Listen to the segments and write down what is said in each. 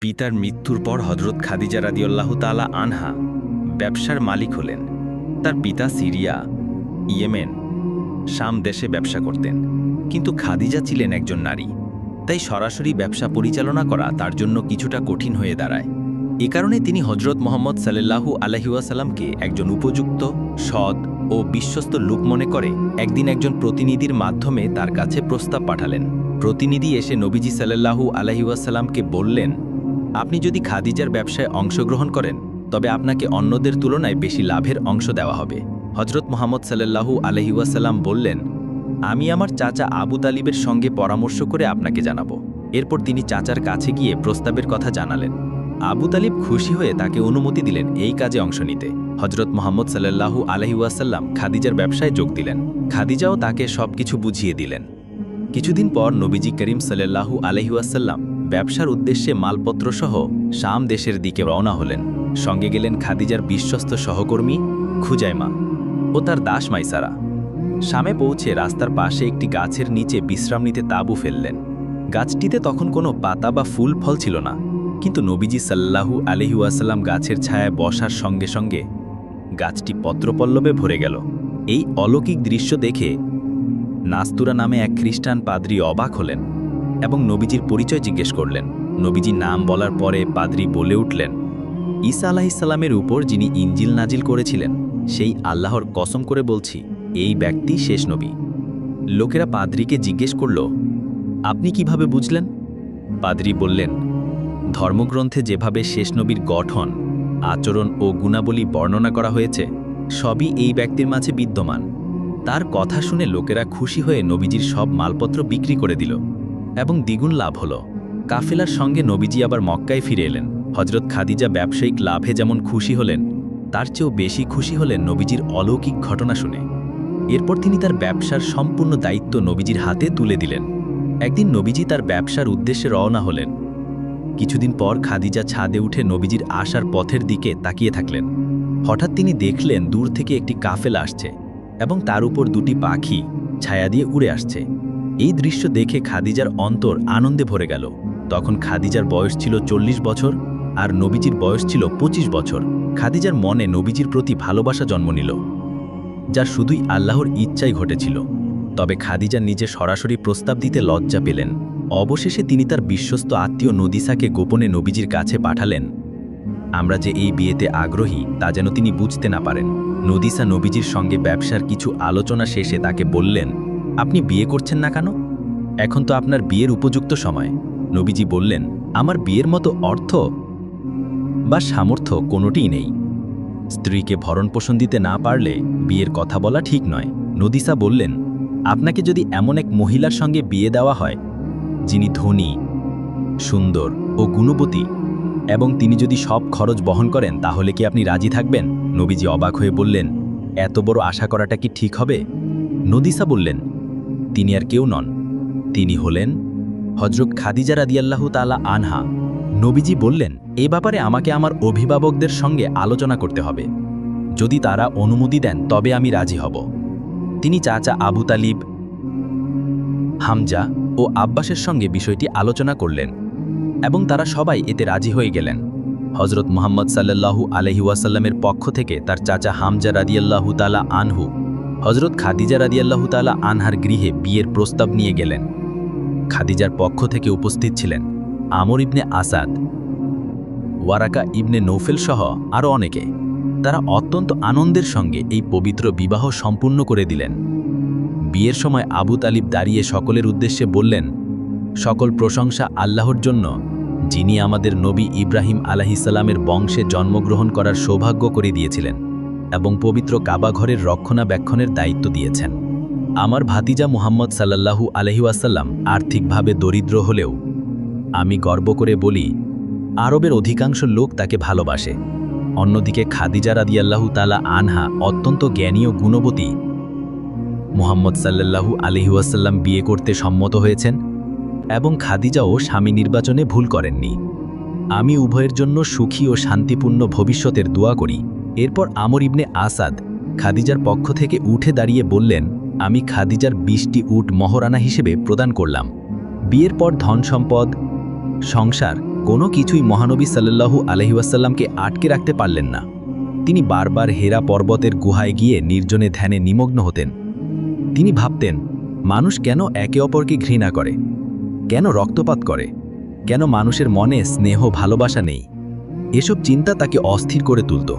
পিতার মৃত্যুর পর হজরত খাদিজা রাদিউল্লাহ তালা আনহা ব্যবসার মালিক হলেন। তার পিতা সিরিয়া, ইয়েমেন, শাম দেশে ব্যবসা করতেন। কিন্তু খাদিজা ছিলেন একজন নারী। তাই সরাসরি ব্যবসা পরিচালনা করা তার জন্য কিছুটা কঠিন হয়ে দাঁড়ায়। এ কারণে তিনি হজরত মোহাম্মদ সাল্লাল্লাহু আলহিউসাল্লামকে একজন উপযুক্ত, সৎ ও বিশ্বস্ত লোক মনে করে একদিন একজন প্রতিনিধির মাধ্যমে তার কাছে প্রস্তাব পাঠালেন। প্রতিনিধি এসে নবীজি সাল্লাল্লাহু আলহিউসাল্লামকে বললেন আপনি যদি খাদিজার ব্যবসায় অংশগ্রহণ করেন, তবে আপনাকে অন্যদের তুলনায় বেশি লাভের অংশ দেওয়া হবে। হজরত মোহাম্মদ সাল্লাল্লাহু আলহিউসাল্লাম বললেন, আমি আমার চাচা আবু তালিবের সঙ্গে পরামর্শ করে আপনাকে জানাব। এরপর তিনি চাচার কাছে গিয়ে প্রস্তাবের কথা জানালেন। আবু তালিব খুশি হয়ে তাকে অনুমতি দিলেন এই কাজে অংশ নিতে। হজরত মোহাম্মদ সাল্লাল্লাহু আলহিউসাল্লাম খাদিজার ব্যবসায় যোগ দিলেন। খাদিজাও তাকে সবকিছু বুঝিয়ে দিলেন। কিছুদিন পর নবীজি করিম সাল্লাল্লাহু আলহিউসাল্লাম ব্যবসার উদ্দেশ্যে মালপত্র সহ শাম দেশের দিকে রওনা হলেন। সঙ্গে গেলেন খাদিজার বিশ্বস্ত সহকর্মী খুজাইমা ও তার দাস মাইসারা। শামে পৌঁছে রাস্তার পাশে একটি গাছের নিচে বিশ্রাম নিতে তাঁবু ফেললেন। গাছটিতে তখন কোনো পাতা বা ফুল ফল ছিল না, কিন্তু নবীজি সাল্লাহু আলহিউসাল্লাম গাছের ছায়ায় বসার সঙ্গে সঙ্গে গাছটি পত্রপল্লবে ভরে গেল। এই অলৌকিক দৃশ্য দেখে নাস্তুরা নামে এক খ্রিস্টান পাদ্রী অবাক হলেন। এবং নবীজির পরিচয় জিজ্ঞেস করলেন। নবীজি নাম বলার পরে পাদ্রী বলে উঠলেন, ঈসা আলাহিসাল্লামের উপর যিনি ইঞ্জিল নাজিল করেছিলেন, সেই আল্লাহর কসম করে বলছি, এই ব্যক্তি শেষ নবী। লোকেরা পাদ্রীকে জিজ্ঞেস করল, আপনি কীভাবে বুঝলেন? পাদ্রী বললেন, ধর্মগ্রন্থে যেভাবে শেষ নবীর গঠন, আচরণ ও গুণাবলী বর্ণনা করা হয়েছে, সবই এই ব্যক্তির মাঝে বিদ্যমান। তার কথা শুনে লোকেরা খুশি হয়ে নবীজির সব মালপত্র বিক্রি করে দিল। এবং দ্বিগুণ লাভ হল। কাফেলার সঙ্গে নবীজি আবার মক্কায় ফিরে এলেন। হজরত খাদিজা ব্যবসায়িক লাভে যেমন খুশি হলেন, তার চেয়েও বেশি খুশি হলেন নবীজির অলৌকিক ঘটনা শুনে। এরপর তিনি তার ব্যবসার সম্পূর্ণ দায়িত্ব নবীজির হাতে তুলে দিলেন। একদিন নবীজি তার ব্যবসার উদ্দেশ্যে রওনা হলেন। কিছুদিন পর খাদিজা ছাদে উঠে নবীজির আসার পথের দিকে তাকিয়ে থাকলেন। হঠাৎ তিনি দেখলেন দূর থেকে একটি কাফেলা আসছে এবং তার উপর দুটি পাখি ছায়া দিয়ে উড়ে আসছে। এই দৃশ্য দেখে খাদিজার অন্তর আনন্দে ভরে গেল। তখন খাদিজার বয়স ছিল চল্লিশ বছর আর নবীজির বয়স ছিল ২৫ বছর। খাদিজার মনে নবীজির প্রতি ভালোবাসা জন্ম নিল, যা শুধুই আল্লাহর ইচ্ছাই ঘটেছিল। তবে খাদিজা নিজে সরাসরি প্রস্তাব দিতে লজ্জা পেলেন। অবশেষে তিনি তার বিশ্বস্ত আত্মীয় নদিসাকে গোপনে নবীজির কাছে পাঠালেন, আমরা যে এই বিয়েতে আগ্রহী, তা যেন তিনি বুঝতে না পারেন। নদিসা নবীজির সঙ্গে ব্যবসার কিছু আলোচনা শেষে তাকে বললেন আপনি বিয়ে করছেন না কেন? এখন তো আপনার বিয়ের উপযুক্ত সময়। নবীজি বললেন, আমার বিয়ের মতো অর্থ বা সামর্থ্য কোনোটিই নেই। স্ত্রীকে ভরণপোষণ দিতে না পারলে বিয়ের কথা বলা ঠিক নয়। নদিসা বললেন, আপনাকে যদি এমন এক মহিলার সঙ্গে বিয়ে দেওয়া হয়, যিনি ধনী, সুন্দর ও গুণবতী, এবং তিনি যদি সব খরচ বহন করেন, তাহলে কি আপনি রাজি থাকবেন? নবীজি অবাক হয়ে বললেন, এত বড় আশা করাটা কি ঠিক হবে? নদিসা বললেন তিনি আর কেউ নন। তিনি হলেন হজরত খাদিজা রাদিয়াল্লাহু তালা আনহা। নবীজি বললেন, এ ব্যাপারে আমাকে আমার অভিভাবকদের সঙ্গে আলোচনা করতে হবে। যদি তারা অনুমতি দেন, তবে আমি রাজি হব। তিনি চাচা আবু তালিব, হামজা ও আব্বাসের সঙ্গে বিষয়টি আলোচনা করলেন এবং তারা সবাই এতে রাজি হয়ে গেলেন। হজরত মোহাম্মদ সাল্লাল্লাহু আলহিউসাল্লামের পক্ষ থেকে তার চাচা হামজা রাদিয়াল্লাহু তালা আনহু হজরত খাদিজা রাদিয়াল্লাহু তালা আনহার গৃহে বিয়ের প্রস্তাব নিয়ে গেলেন। খাদিজার পক্ষ থেকে উপস্থিত ছিলেন Amr ibn Asad, Waraqa ibn Nawfal সহ আরও অনেকে। তারা অত্যন্ত আনন্দের সঙ্গে এই পবিত্র বিবাহ সম্পূর্ণ করে দিলেন। বিয়ের সময় আবু তালিব দাঁড়িয়ে সকলের উদ্দেশ্যে বললেন, সকল প্রশংসা আল্লাহর জন্য, যিনি আমাদের নবী ইব্রাহিম আলাহিসাল্লামের বংশে জন্মগ্রহণ করার সৌভাগ্য করে দিয়েছিলেন। এবং পবিত্র কাবা ঘরের রক্ষণাবেক্ষণের দায়িত্ব দিয়েছেন। আমার ভাতিজা মুহাম্মদ সাল্লাল্লাহু আলহিউসাল্লাম আর্থিকভাবে দরিদ্র হলেও আমি গর্ব করে বলি, আরবের অধিকাংশ লোক তাকে ভালোবাসে। অন্যদিকে খাদিজা রাদিয়াল্লাহু তালা আনহা অত্যন্ত জ্ঞানী ও গুণবতী। মুহাম্মদ সাল্লাল্লাহু আলহিউসাল্লাম বিয়ে করতে সম্মত হয়েছেন এবং খাদিজাও স্বামী নির্বাচনে ভুল করেননি। আমি উভয়ের জন্য সুখী ও শান্তিপূর্ণ ভবিষ্যতের দোয়া করি। এরপর আমর ইবনে আসাদ খাদিজার পক্ষ থেকে উঠে দাঁড়িয়ে বললেন, আমি খাদিজার বিশটি উট মহরানা হিসেবে প্রদান করলাম। বিয়ের পর ধন সম্পদ, সংসার, কোনো কিছুই মহানবী সাল্লাল্লাহু আলহিউসাল্লামকে আটকে রাখতে পারলেন না। তিনি বারবার হেরা পর্বতের গুহায় গিয়ে নির্জনে ধ্যানে নিমগ্ন হতেন। তিনি ভাবতেন, মানুষ কেন একে অপরকে ঘৃণা করে? কেন রক্তপাত করে? কেন মানুষের মনে স্নেহ ভালোবাসা নেই? এসব চিন্তা তাকে অস্থির করে তুলত।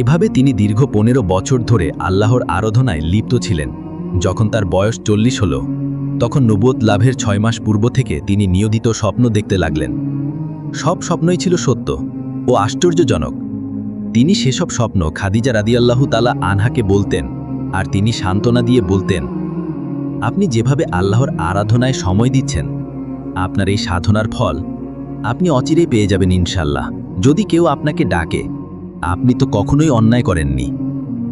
এভাবে তিনি দীর্ঘ পনেরো বছর ধরে আল্লাহর আরাধনায় লিপ্ত ছিলেন। যখন তার বয়স চল্লিশ হল, তখন নবুয়ত লাভের ছয় মাস পূর্ব থেকে তিনি নিয়মিত স্বপ্ন দেখতে লাগলেন। সব স্বপ্নই ছিল সত্য ও আশ্চর্যজনক। তিনি সেসব স্বপ্ন খাদিজা রাদিয়াল্লাহু তালা আনহাকে বলতেন আর তিনি সান্ত্বনা দিয়ে বলতেন, আপনি যেভাবে আল্লাহর আরাধনায় সময় দিচ্ছেন, আপনার এই সাধনার ফল আপনি অচিরেই পেয়ে যাবেন ইনশাল্লাহ। যদি কেউ আপনাকে ডাকে আপনি তো কখনোই অন্যায় করেননি।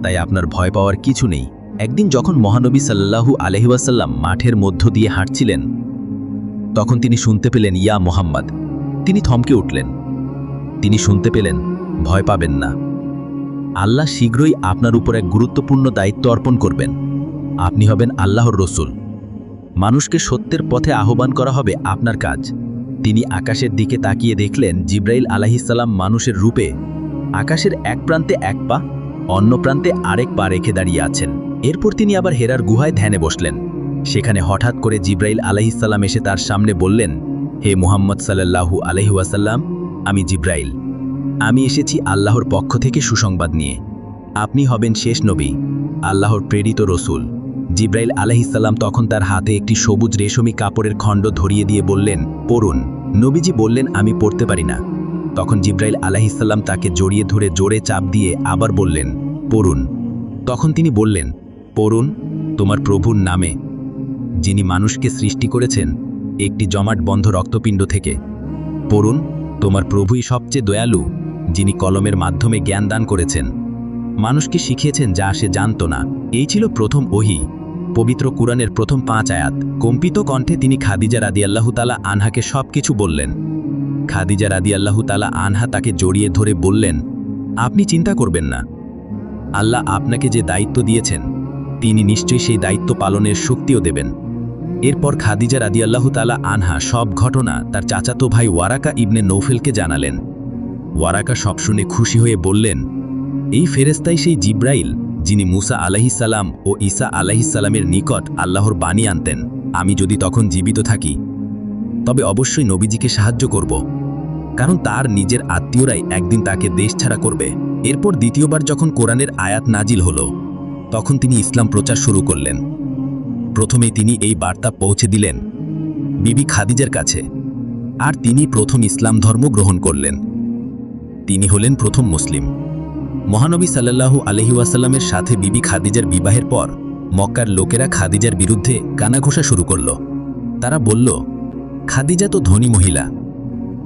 তাই আপনার ভয় পাওয়ার কিছু নেই। একদিন যখন মহানবী সাল্লাহু আলহিবাসাল্লাম মাঠের মধ্য দিয়ে হাঁটছিলেন, তখন তিনি শুনতে পেলেন, ইয়া মোহাম্মদ। তিনি থমকে উঠলেন। তিনি শুনতে পেলেন, ভয় পাবেন না। আল্লাহ শীঘ্রই আপনার উপর এক গুরুত্বপূর্ণ দায়িত্ব অর্পণ করবেন। আপনি হবেন আল্লাহর রসুল। মানুষকে সত্যের পথে আহ্বান করা হবে আপনার কাজ। তিনি আকাশের দিকে তাকিয়ে দেখলেন, জিব্রাইল আলাহিসাল্লাম মানুষের রূপে আকাশের এক প্রান্তে এক পা, অন্য প্রান্তে আরেক পা রেখে দাঁড়িয়ে আছেন। এরপর তিনি আবার হেরার গুহায় ধ্যানে বসলেন। সেখানে হঠাৎ করে জিব্রাইল আলাহিসাল্লাম এসে তার সামনে বললেন, হে মুহাম্মদ সাল্লাল্লাহু আলহিউসাল্লাম আমি জিব্রাইল। আমি এসেছি আল্লাহর পক্ষ থেকে সুসংবাদ নিয়ে। আপনি হবেন শেষ নবী, আল্লাহর প্রেরিত রসুল। জিব্রাইল আলাহিসাল্লাম তখন তার হাতে একটি সবুজ রেশমি কাপড়ের খণ্ড ধরিয়ে দিয়ে বললেন, পড়ুন। নবীজি বললেন, আমি পড়তে পারি না। তখন জিব্রাইল আলাহিসাল্লাম তাকে জড়িয়ে ধরে জোরে চাপ দিয়ে আবার বললেন, পড়ুন। তখন তিনি বললেন, পড়ুন, তোমার প্রভুর নামে, যিনি মানুষকে সৃষ্টি করেছেন, একটি জমাট বন্ধ রক্তপিণ্ড থেকে। পড়ুন, তোমার প্রভুই সবচেয়ে দয়ালু, যিনি কলমের মাধ্যমে জ্ঞান দান করেছেন। মানুষকে শিখিয়েছেন যা সে জানত না। এই ছিল প্রথম ওহি। পবিত্র কুরআনের প্রথম পাঁচ আয়াত। কম্পিত কণ্ঠে তিনি খাদিজা রাদিয়াল্লাহু তালা আনহাকে সব কিছু বললেন। খাদিজা রাদিয়াল্লাহু তালা আনহা তাকে জড়িয়ে ধরে বললেন, আপনি চিন্তা করবেন না। আল্লাহ আপনাকে যে দায়িত্ব দিয়েছেন, তিনি নিশ্চয়ই সেই দায়িত্ব পালনের শক্তিও দেবেন। এরপর খাদিজা রাদিয়াল্লাহু তালা আনহা সব ঘটনা তার চাচাতো ভাই ওয়ারাকা ইবনে নৌফেলকে জানালেন। ওয়ারাকা সব শুনে খুশি হয়ে বললেন, এই ফেরেস্তাই সেই জিব্রাইল, যিনি মুসা আলাহিসাল্লাম ও ঈসা আলাহিসাল্লামের নিকট আল্লাহর বাণী আনতেন। আমি যদি তখন জীবিত থাকি তবে অবশ্যই নবীজিকে সাহায্য করব। কারণ তার নিজের আত্মীয়রাই একদিন তাকে দেশ ছাড়া করবে। এরপর দ্বিতীয়বার যখন কোরআনের আয়াত নাজিল হল, তখন তিনি ইসলাম প্রচার শুরু করলেন। প্রথমে তিনি এই বার্তা পৌঁছে দিলেন বিবি খাদিজার কাছে। আর তিনি প্রথম ইসলাম ধর্ম গ্রহণ করলেন। তিনি হলেন প্রথম মুসলিম। মহানবী সাল্লাল্লাহু আলহিউসাল্লামের সাথে বিবি খাদিজার বিবাহের পর মক্কার লোকেরা খাদিজার বিরুদ্ধে কানাঘোষা শুরু করল। তারা বলল খাদিজা তো ধনী মহিলা,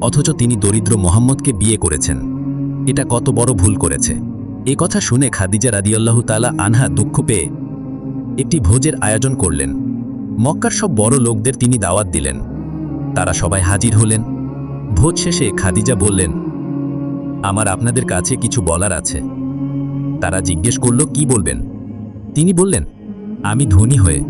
অথচ তিনি দরিদ্র মোহাম্মদকে বিয়ে করেছেন। এটা কত বড় ভুল করেছে। এ কথা শুনে খাদিজা রাদিয়াল্লাহু তালা আনহা দুঃখ পেয়ে একটি ভোজের আয়োজন করলেন। মক্কার সব বড় লোকদের তিনি দাওয়াত দিলেন। তারা সবাই হাজির হলেন। ভোজ শেষে খাদিজা বললেন, আমার আপনাদের কাছে কিছু বলার আছে। তারা জিজ্ঞেস করল, কি বলবেন? তিনি বললেন, আমি ধনী হয়ে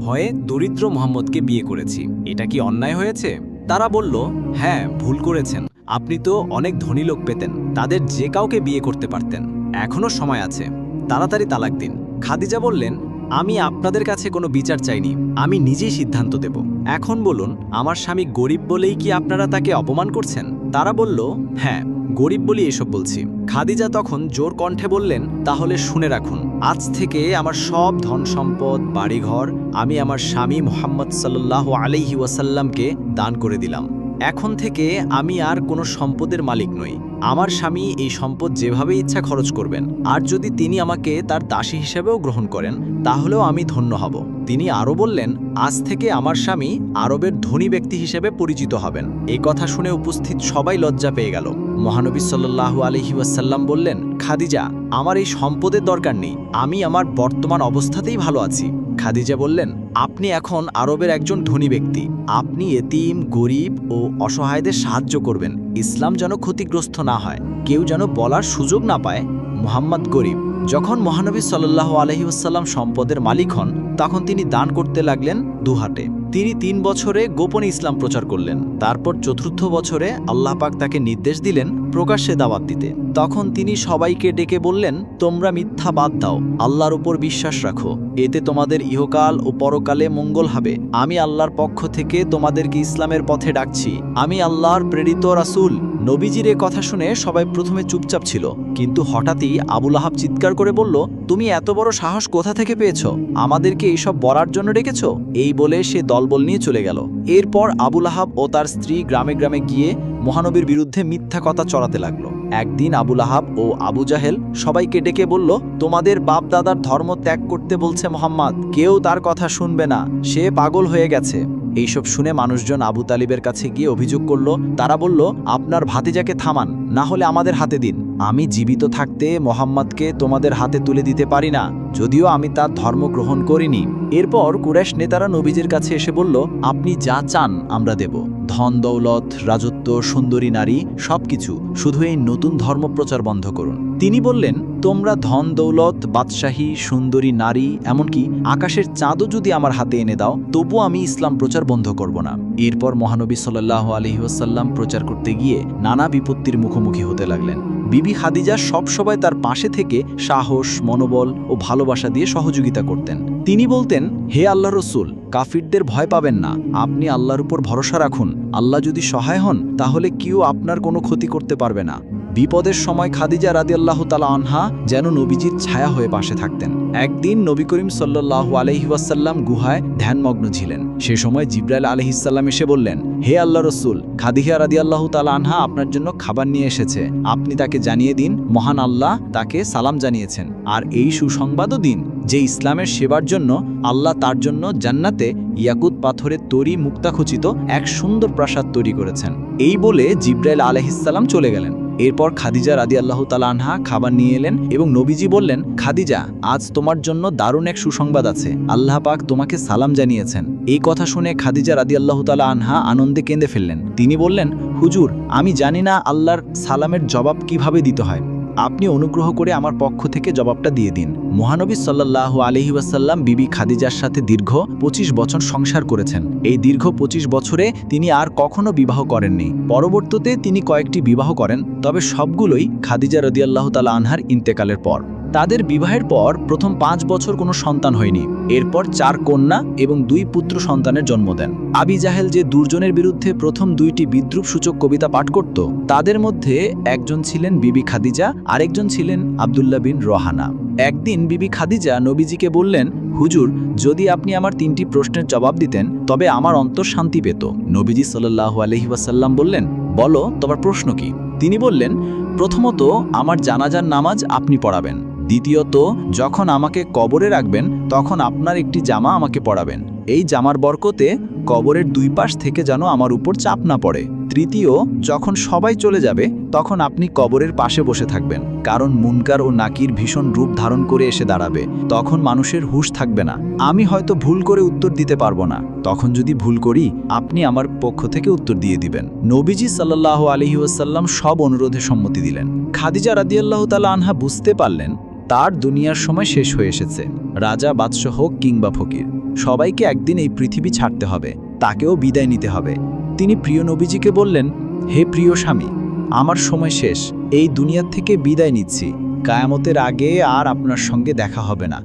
ভয়ে দরিদ্র মোহাম্মদকে বিয়ে করেছি। এটা কি অন্যায় হয়েছে? তারা বলল হ্যাঁ ভুল করেছেন। আপনি তো অনেক ধনী লোক পেতেন। তাদের যে কাউকে বিয়ে করতে পারতেন। এখনও সময় আছে। তাড়াতাড়ি তালাক দিন। খাদিজা বললেন, আমি আপনাদের কাছে কোনো বিচার চাইনি। আমি নিজেই সিদ্ধান্ত দেব। এখন বলুন, আমার স্বামী গরিব বলেই কি আপনারা তাকে অপমান করছেন? তারা বলল হ্যাঁ। গরিব বলি এসব বলছি। খাদিজা তখন জোর কণ্ঠে বললেন, তাহলে শুনে রাখুন, আজ থেকে আমার সব ধন সম্পদ, বাড়িঘর, আমি আমার স্বামী মোহাম্মদ সাল্লাহ আলাইহি ওয়াসাল্লামকে দান করে দিলাম। এখন থেকে আমি আর কোনো সম্পদের মালিক নই। আমার স্বামী এই সম্পদ যেভাবে ইচ্ছা খরচ করবেন। আর যদি তিনি আমাকে তার দাসী হিসেবেও গ্রহণ করেন, তাহলেও আমি ধন্য হব। তিনি আরও বললেন, আজ থেকে আমার স্বামী আরবের ধনী ব্যক্তি হিসেবে পরিচিত হবেন। এই কথা শুনে উপস্থিত সবাই লজ্জা পেয়ে গেল। মহানবী সাল্লু আলহি ওয়াসাল্লাম বললেন, খাদিজা, আমার এই সম্পদের দরকার নেই। আমি আমার বর্তমান অবস্থাতেই ভালো আছি। খাদিজা বললেন, আপনি এখন আরবের একজন ধনী ব্যক্তি। আপনি এতিম, গরিব ও অসহায়দের সাহায্য করবেন। ইসলাম যেন ক্ষতিগ্রস্ত না হয়। কেউ যেন বলার সুযোগ না পায়। মোহাম্মদ গরিব। যখন মহানবী সাল্লাহ আলহিউসাল্লাম সম্পদের মালিক হন, তখন তিনি দান করতে লাগলেন দুহাটে তিনি তিন বছরে গোপনে ইসলাম প্রচার করলেন। তারপর চতুর্থ বছরে আল্লাহ পাক তাকে নির্দেশ দিলেন প্রকাশ্যে দাওয়াত দিতে। তখন তিনি সবাইকে ডেকে বললেন, তোমরা মিথ্যা বাদ দাও, আল্লাহর উপর বিশ্বাস রাখো। এতে তোমাদের ইহকাল ও পরকালে মঙ্গল হবে। আমি আল্লাহর পক্ষ থেকে তোমাদেরকে ইসলামের পথে ডাকছি। আমি আল্লাহর প্রেরিত রাসুল। নবীজির এ কথা শুনে সবাই প্রথমে চুপচাপ ছিল। কিন্তু হঠাৎই আবুল আহাব চিৎকার করে বলল, তুমি এত বড় সাহস কোথা থেকে পেয়েছ? আমাদেরকে এইসব বলার জন্য ডেকেছ? এই বলে সে দলবল নিয়ে চলে গেল। এরপর আবুল আহাব ও তার স্ত্রী গ্রামে গ্রামে গিয়ে মহানবীর বিরুদ্ধে মিথ্যা কথা চড়াতে লাগল। একদিন আবুল আহাব ও আবু জাহেল সবাইকে ডেকে বলল, তোমাদের বাপ দাদার ধর্ম ত্যাগ করতে বলছে মোহাম্মদ। কেউ তার কথা শুনবে না। সে পাগল হয়ে গেছে। এইসব শুনে মানুষজন আবু তালিবের কাছে গিয়ে অভিযোগ করল, তারা বলল, আপনার ভাতিজাকে থামান, না হলে আমাদের হাতে দিন। আমি জীবিত থাকতে মোহাম্মদকে তোমাদের হাতে তুলে দিতে পারি না। যদিও আমি তার ধর্ম গ্রহণ করিনি। এরপর কুরেশ নেতারা নবীজের কাছে এসে বলল, আপনি যা চান, আমরা দেব। ধন, দৌলত, রাজত্ব, সুন্দরী, নারী, সবকিছু শুধু এই নতুন ধর্ম প্রচার বন্ধ করুন। তিনি বললেন, তোমরা ধন, দৌলত, বাদশাহী, সুন্দরী, নারী, এমনকি আকাশের চাঁদও যদি আমার হাতে এনে দাও, তবু আমি ইসলাম প্রচার বন্ধ করব না। এরপর মহানবী সাল্লাহ আলহিহাসাল্লাম প্রচার করতে গিয়ে নানা বিপত্তির মুখোমুখি হতে লাগলেন। বিবি হাদিজা সবসময় তার পাশে থেকে সাহস, মনোবল ও ভালোবাসা দিয়ে সহযোগিতা করতেন। তিনি বলতেন, হে আল্লাহ রসুল, কাফিরদের ভয় পাবেন না। আপনি আল্লাহর উপর ভরসা রাখুন। আল্লাহ যদি সহায় হন, তাহলে কেউ আপনার কোনো ক্ষতি করতে পারবে না। বিপদের সময় খাদিজা রাদি আল্লাহ তালা আনহা যেন নবীজির ছায়া হয়ে পাশে থাকতেন। একদিন নবী করিম সাল্লাহ আলহিউসাল্লাম গুহায় ধ্যানমগ্ন ছিলেন। সে সময় জিব্রাইল আলহিসাল্লাম এসে বললেন, হে আল্লাহ রসুল, খাদিজা রাদি আল্লাহ তালা আনহা আপনার জন্য খাবার নিয়ে এসেছে। আপনি তাকে জানিয়ে দিন, মহান আল্লাহ তাকে সালাম জানিয়েছেন। আর এই সুসংবাদও দিন যে ইসলামের সেবার জন্য আল্লাহ তার জন্য জান্নাতে ইয়াকুত পাথরের তৈরি মুক্তাখচিত এক সুন্দর প্রাসাদ তৈরি করেছেন। এই বলে জিব্রাইল আলহিসাল্লাম চলে গেলেন। এরপর খাদিজা রাদি আল্লাহ তালা আনহা খাবার নিয়ে এলেন এবং নবীজি বললেন, খাদিজা, আজ তোমার জন্য দারুণ এক সুসংবাদ আছে। আল্লাহ পাক তোমাকে সালাম জানিয়েছেন। এই কথা শুনে খাদিজা রাদি আল্লাহ তালা আনহা আনন্দে কেঁদে ফেললেন। তিনি বললেন, হুজুর, আমি জানি না আল্লাহর সালামের জবাব কীভাবে দিতে হয়। আপনি অনুগ্রহ করে আমার পক্ষ থেকে জবাবটা দিয়ে দিন। মহানবী সাল্লাহ আলহি ওয়াসাল্লাম বিবি খাদিজার সাথে দীর্ঘ ২৫ বছর সংসার করেছেন। এই দীর্ঘ ২৫ বছরে তিনি আর কখনো বিবাহ করেননি। পরবর্তীতে তিনি কয়েকটি বিবাহ করেন, তবে সবগুলোই খাদিজা রদিয়াল্লাহ তালা আনহার ইন্তেকালের পর। তাদের বিবাহের পর প্রথম পাঁচ বছর কোনো সন্তান হয়নি। এরপর চার কন্যা এবং দুই পুত্র সন্তানের জন্ম দেন। আবি জাহেল যে দুর্জনের বিরুদ্ধে প্রথম দুইটি বিদ্রুপ সূচক কবিতা পাঠ করত, তাদের মধ্যে একজন ছিলেন বিবি খাদিজা, আরেকজন ছিলেন আবদুল্লাহ বিন রহানা। একদিন বিবি খাদিজা নবীজিকে বললেন, হুজুর, যদি আপনি আমার তিনটি প্রশ্নের জবাব দিতেন, তবে আমার অন্তর শান্তি পেত। নবীজি সাল্লাহ আলহিবাসাল্লাম বললেন, বলো, তোমার প্রশ্ন কি? তিনি বললেন, প্রথমত, আমার জানাজার নামাজ আপনি পড়াবেন। দ্বিতীয়ত, যখন আমাকে কবরে রাখবেন, তখন আপনার একটি জামা আমাকে পরাবেন। এই জামার বরকতে কবরের দুই পাশ থেকে যেন আমার উপর চাপ না পড়ে। তৃতীয়, যখন সবাই চলে যাবে, তখন আপনি কবরের পাশে বসে থাকবেন, কারণ মুনকার ও নাকির ভীষণ রূপ ধারণ করে এসে দাঁড়াবে। তখন মানুষের হুশ থাকবে না। আমি হয়তো ভুল করে উত্তর দিতে পারব না। তখন যদি ভুল করি, আপনি আমার পক্ষ থেকে উত্তর দিয়ে দিবেন। নবীজি সাল্লাহ আলহিউসাল্লাম সব অনুরোধে সম্মতি দিলেন। খাদিজা রাদিয়াল্লাহ তালা আনহা বুঝতে পারলেন তার দুনিয়ার সময় শেষ হয়ে এসেছে, রাজা, বাদশাহ হোক কিংবা ফকির। সবাইকে একদিন এই পৃথিবী ছাড়তে হবে, তাকেও বিদায় নিতে হবে। তিনি প্রিয় নবীজিকে বললেন, হে প্রিয় স্বামী, আমার সময় শেষ, এই দুনিয়ার থেকে বিদায় নিচ্ছি। কায়ামতের আগে আর আপনার সঙ্গে দেখা হবে না।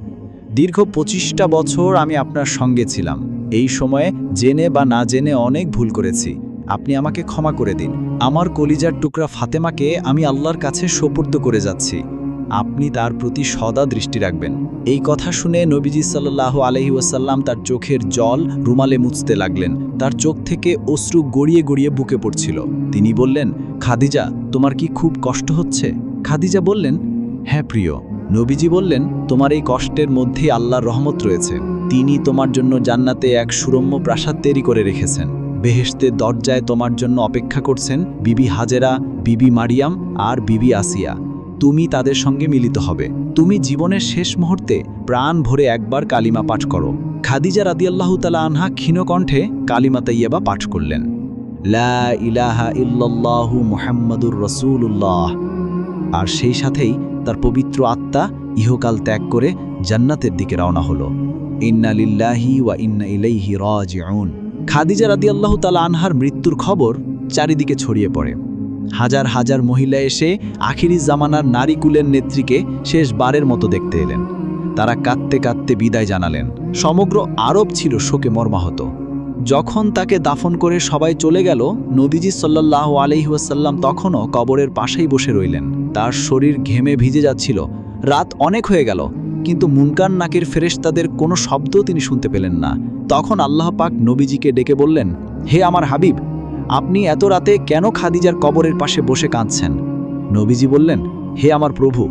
দীর্ঘ পঁচিশটা বছর আমি আপনার সঙ্গে ছিলাম। এই সময়ে জেনে বা না জেনে অনেক ভুল করেছি। আপনি আমাকে ক্ষমা করে দিন। আমার কলিজার টুকরা ফাতেমাকে আমি আল্লাহর কাছে সোপর্দ করে যাচ্ছি। আপনি তার প্রতি সদা দৃষ্টি রাখবেন। এই কথা শুনে নবীজি সাল্লাহ আলহি ওয়াসাল্লাম তার চোখের জল রুমালে মুছতে লাগলেন। তার চোখ থেকে অশ্রু গড়িয়ে গড়িয়ে বুকে পড়ছিল। তিনি বললেন, খাদিজা, তোমার কি খুব কষ্ট হচ্ছে? খাদিজা বললেন হ্যাঁ প্রিয়। নবীজি বললেন, তোমার এই কষ্টের মধ্যেই আল্লাহর রহমত রয়েছে। তিনি তোমার জন্য জান্নাতে এক সুরম্য প্রাসাদ তৈরি করে রেখেছেন। বেহেশতের দরজায় তোমার জন্য অপেক্ষা করছেন বিবি হাজেরা, বিবি মারিয়াম আর বিবি আসিয়া। তুমি তাদের সঙ্গে মিলিত হবে। তুমি জীবনের শেষ মুহূর্তে প্রাণ ভরে একবার কালিমা পাঠ করো। খাদিজা রাদিয়াল্লাহ তালা আনহা ক্ষীণকণ্ঠে কালিমা তাইয়াবা পাঠ করলেন। লা ইলাহা ইল্লাল্লাহু মুহাম্মাদুর রসুল্লাহ আর সেই সাথেই তার পবিত্র আত্মা ইহকাল ত্যাগ করে জান্নাতের দিকে রওনা হলো। ইন্না লিল্লাহি ওয়া ইন্না ইলাইহি রাজিউন। খাদিজা রাদিয়াল্লাহু তাআলা আনহার মৃত্যুর খবর চারিদিকে ছড়িয়ে পড়ে। হাজার হাজার মহিলা এসে আখিরি জামানার নারী কুলের নেত্রীকে শেষবারের মতো দেখতে এলেন। তারা কাঁদতে কাঁদতে বিদায় জানালেন। সমগ্র আরব ছিল শোকে মর্মাহত। যখন তাকে দাফন করে সবাই চলে গেল, নবীজি সাল্লাহ আলহিহাসাল্লাম তখনও কবরের পাশেই বসে রইলেন। তার শরীর ঘেমে ভিজে যাচ্ছিল। রাত অনেক হয়ে গেল, কিন্তু মুনকান নাকের ফেরেশতাদের কোনো শব্দও তিনি শুনতে পেলেন না। তখন আল্লাহ পাক নবীজিকে ডেকে বললেন, হে আমার হাবিব আপনি এত রাতে কেন খাদিজার কবরের পাশে বসে কাঁদছেন? নবীজি বললেন, হে আমার প্রভু,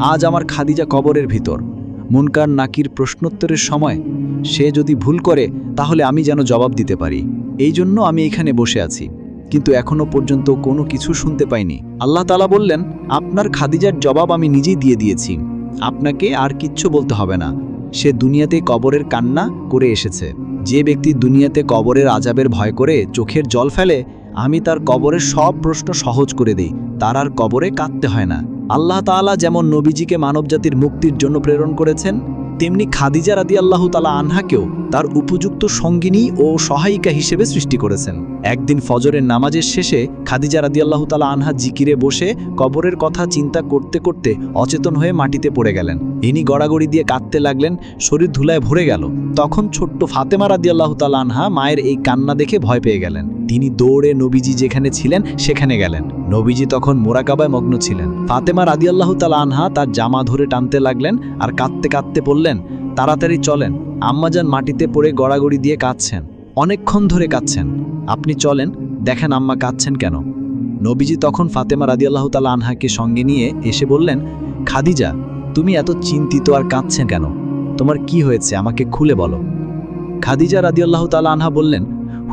আজ আমার খাদিজা কবরের ভিতর। মুনকার নাকির প্রশ্নোত্তরের সময় সে যদি ভুল করে, তাহলে আমি যেন জবাব দিতে পারি। এই জন্য আমি এখানে বসে আছি। কিন্তু এখনও পর্যন্ত কোনো কিছু শুনতে পাইনি। আল্লাহ তালা বললেন, আপনার খাদিজার জবাব আমি নিজেই দিয়ে দিয়েছি। আপনাকে আর কিচ্ছু বলতে হবে না। সে দুনিয়াতে কবরের কান্না করে এসেছে। যে ব্যক্তি দুনিয়াতে কবরের আজাবের ভয় করে চোখের জল ফেলে, আমি তার কবরের সব প্রশ্ন সহজ করে দিই। তার আর কবরে কাঁদতে হয় না। আল্লাহ তালা যেমন নবীজিকে মানবজাতির মুক্তির জন্য প্রেরণ করেছেন তেমনি খাদিজা রাদি আল্লাহ তালা আনহাকেও তার উপযুক্ত সঙ্গিনী ও সহায়িকা হিসেবে সৃষ্টি করেছেন। একদিন ফজরের নামাজের শেষে খাদিজা রাদি আল্লাহ তালা আনহা জিকিরে বসে কবরের কথা চিন্তা করতে করতে অচেতন হয়ে মাটিতে পড়ে গেলেন। ইনি গড়াগড়ি দিয়ে কাঁদতে লাগলেন, শরীর ধুলায় ভরে গেল। তখন ছোট্ট ফাতেমা রাদি আল্লাহ তালা আনহা মায়ের এই কান্না দেখে ভয় পেয়ে গেলেন। তিনি দৌড়ে নবীজি যেখানে ছিলেন, সেখানে গেলেন। নবীজি তখন মোরাকাবায় মগ্ন ছিলেন। ফাতেমা রাদি আল্লাহ তালা আনহা তার জামা ধরে টানতে লাগলেন আর কাঁদতে কাঁদতে বললেন তাড়াতাড়ি চলেন। আম্মাজান মাটিতে পড়ে গড়াগড়ি দিয়ে কাঁদছেন। অনেকক্ষণ ধরে কাঁদছেন। আপনি চলেন, দেখেন আম্মা কাঁদছেন কেন। নবীজি তখন ফাতেমা রাদিয়াল্লাহু তালা আনহাকে সঙ্গে নিয়ে এসে বললেন, খাদিজা, তুমি এত চিন্তিত আর কাঁদছেন কেন? তোমার কি হয়েছে? আমাকে খুলে বলো। খাদিজা রাদিয়াল্লাহু তালা আনহা বললেন,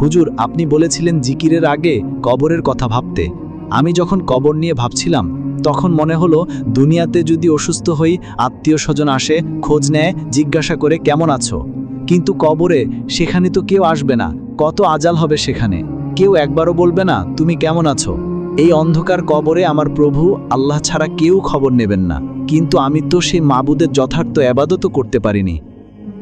হুজুর, আপনি বলেছিলেন জিকিরের আগে কবরের কথা ভাবতে। আমি যখন কবর নিয়ে ভাবছিলাম তখন মনে হলো, দুনিয়াতে যদি অসুস্থ হই, আত্মীয় স্বজন আসে, খোঁজ নেয়, জিজ্ঞাসা করে কেমন আছো? কিন্তু কবরে সেখানে তো কেউ আসবে না, কত আজাল হবে সেখানে। কেউ একবারও বলবে না, তুমি কেমন আছো? এই অন্ধকার কবরে আমার প্রভু, আল্লাহ ছাড়া কেউ খবর নেবেন না। কিন্তু আমি তো সেই মাবুদের যথার্থ এবাদতও করতে পারিনি।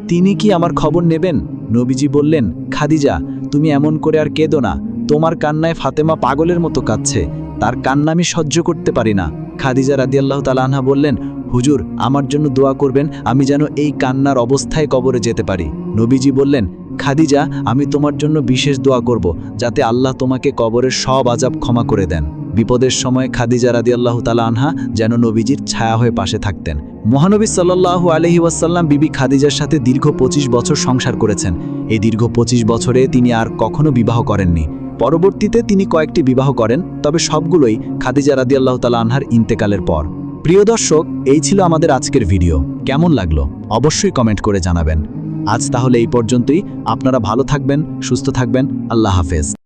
তিনি কি আমার খবর নেবেন? নবীজি বললেন, খাদিজা, তুমি এমন করে আর কেঁদো না। তোমার কান্নায় ফাতেমা পাগলের মতো কাঁদছে। তার কান্না আমি সহ্য করতে পারি না। খাদিজা রাদিয়াল্লাহ তালাহা বললেন, হুজুর, আমার জন্য দোয়া করবেন, আমি যেন এই কান্নার অবস্থায় কবরে যেতে পারি। নবীজি বললেন, খাদিজা, আমি তোমার জন্য বিশেষ দোয়া করব, যাতে আল্লাহ তোমাকে কবরের সব আজাব ক্ষমা করে দেন। বিপদের সময় খাদিজা রাদিয়াল্লাহ তালা আনহা যেন নবীজির ছায়া হয়ে পাশে থাকতেন। মহানবী সাল্লাল্লাহু আলহি ওয়াসাল্লাম বিবি খাদিজার সাথে দীর্ঘ ২৫ বছর সংসার করেছেন। এই দীর্ঘ ২৫ বছরে তিনি আর কখনো বিবাহ করেননি। পরবর্তীতে তিনি কয়েকটি বিবাহ করেন, তবে সবগুলোই খাদিজা রাদিয়াল্লাহ তালা আনহার ইন্তেকালের পর। প্রিয় দর্শক, এই ছিল আমাদের আজকের ভিডিও। কেমন লাগল? অবশ্যই কমেন্ট করে জানাবেন। আজ তাহলে এই পর্যন্তই। আপনারা ভালো থাকবেন, সুস্থ থাকবেন। আল্লাহ হাফেজ।